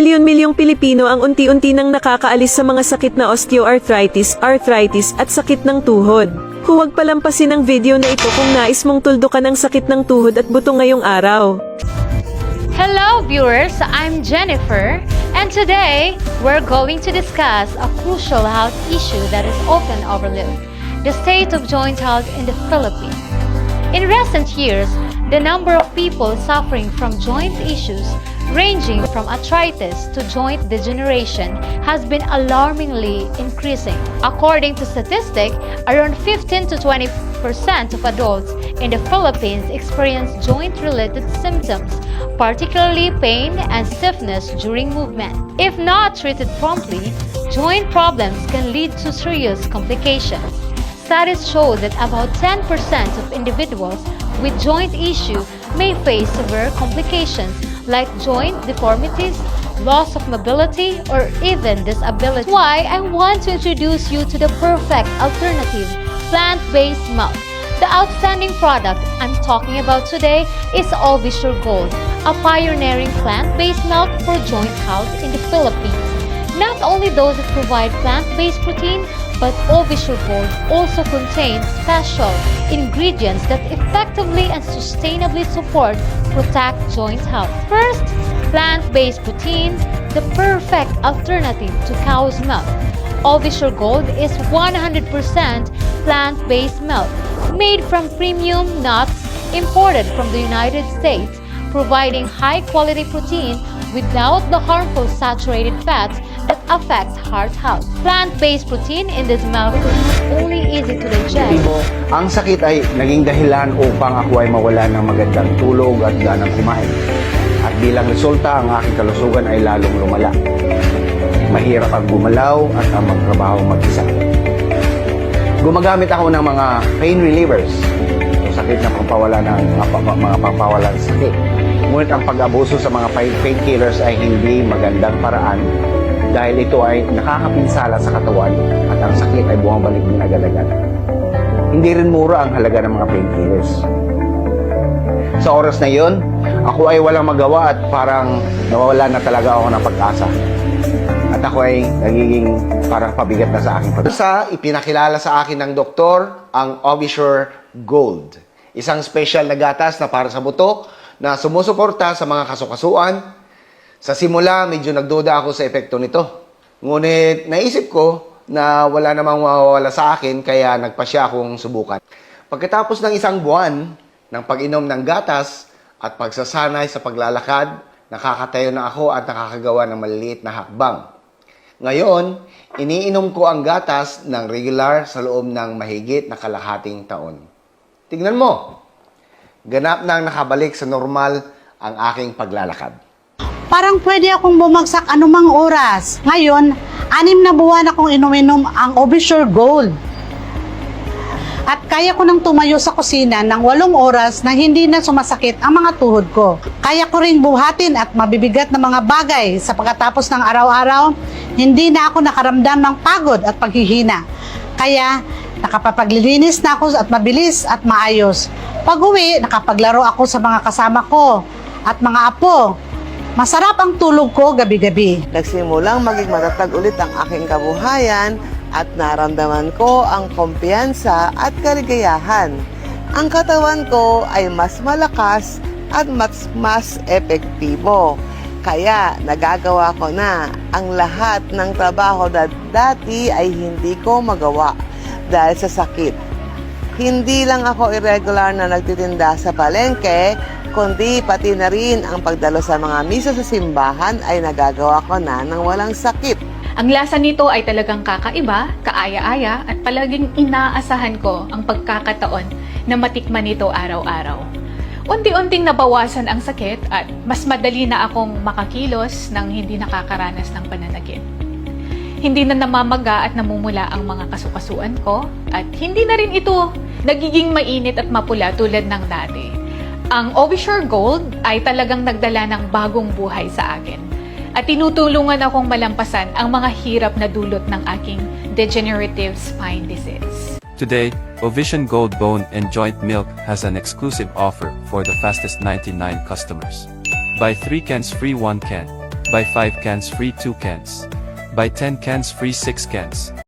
Milyon-milyong Pilipino ang unti-unti nang nakakaalis sa mga sakit na osteoarthritis, arthritis at sakit ng tuhod. Huwag palampasin ang video na ito kung nais mong tuldukan ang sakit ng tuhod at buto ngayong araw. Hello, viewers. I'm Jennifer, and today we're going to discuss a crucial health issue that is often overlooked the state of joint health in the Philippines. In recent years, the number of people suffering from joint issues, ranging from arthritis to joint degeneration, has been alarmingly increasing. According to statistics, around 15 to 20 percent of adults in the Philippines experience joint-related symptoms, particularly pain and stiffness during movement. If not treated promptly, joint problems can lead to serious complications. Studies show that about 10% of individuals with joint issue may face severe complications like joint deformities, loss of mobility, or even disability. Why I want to introduce you to the perfect alternative, plant-based milk. The outstanding product I'm talking about today is Alvisure Gold, a pioneering plant-based milk for joint health in the Philippines. Not only does it provide plant-based protein, but Ovisure Gold also contains special ingredients that effectively and sustainably support protect joint health. First, plant-based protein, the perfect alternative to cow's milk. Ovisure Gold is 100% plant-based milk made from premium nuts imported from the United States, providing high-quality protein without the harmful saturated fats that affects heart health. Plant-based protein in this milk is only easy to digest, ang sakit ay naging dahilan upang ako ay mawala ng magandang tulog at ganang kumain. At bilang resulta, ang aking kalusugan ay lalong lumala. Mahirap ang gumalaw at ang magtrabaho mag-isa. Gumagamit ako ng mga pain relievers sakit na pampawala ng mga, mga pampawala sakit. Ngunit ang pag-abuso sa mga pain- painkillers ay hindi magandang paraan dahil ito ay nakakapinsala sa katawan at ang sakit ay bumabalik din agad-agad. Hindi rin mura ang halaga ng mga painkillers. Sa oras na yon, ako ay walang magawa at parang nawawala na talaga ako ng pag-asa. At ako ay nagiging parang pabigat na sa aking pag Sa ipinakilala sa akin ng doktor ang Ovisure Gold. Isang special na gatas na para sa buto na sumusuporta sa mga kasukasuan. Sa simula, medyo nagduda ako sa epekto nito. Ngunit naisip ko na wala namang mawawala sa akin kaya nagpasya akong subukan. Pagkatapos ng isang buwan ng pag-inom ng gatas at pagsasanay sa paglalakad, nakakatayo na ako at nakakagawa ng maliliit na hakbang. Ngayon, iniinom ko ang gatas ng regular sa loob ng mahigit na kalahating taon. Tingnan mo, ganap nang nakabalik sa normal ang aking paglalakad. Parang pwede akong bumagsak anumang oras. Ngayon, anim na buwan akong inuminom ang Obisure Gold. At kaya ko nang tumayo sa kusina ng walong oras na hindi na sumasakit ang mga tuhod ko. Kaya ko rin buhatin at mabibigat na mga bagay sa pagkatapos ng araw-araw, hindi na ako nakaramdam ng pagod at paghihina. Kaya nakapapaglilinis na ako at mabilis at maayos. Pag uwi, nakapaglaro ako sa mga kasama ko at mga apo. Masarap ang tulog ko gabi-gabi. Nagsimulang maging matatag ulit ang aking kabuhayan at naramdaman ko ang kumpiyansa at kaligayahan. Ang katawan ko ay mas malakas at mas, mas epektibo. Kaya nagagawa ko na ang lahat ng trabaho na dati ay hindi ko magawa dahil sa sakit. Hindi lang ako irregular na nagtitinda sa palengke, kundi pati na rin ang pagdalo sa mga misa sa simbahan ay nagagawa ko na ng walang sakit. Ang lasa nito ay talagang kakaiba, kaaya-aya at palaging inaasahan ko ang pagkakataon na matikman nito araw-araw. Unti-unting nabawasan ang sakit at mas madali na akong makakilos nang hindi nakakaranas ng pananakit. Hindi na namamaga at namumula ang mga kasukasuan ko at hindi na rin ito nagiging mainit at mapula tulad ng dati. Ang Ovisure Gold ay talagang nagdala ng bagong buhay sa akin at tinutulungan akong malampasan ang mga hirap na dulot ng aking degenerative spine disease. Today, Ovision Gold Bone and Joint Milk has an exclusive offer for the fastest 99 customers. Buy 3 cans free 1 can. Buy 5 cans free 2 cans. Buy 10 cans free 6 cans.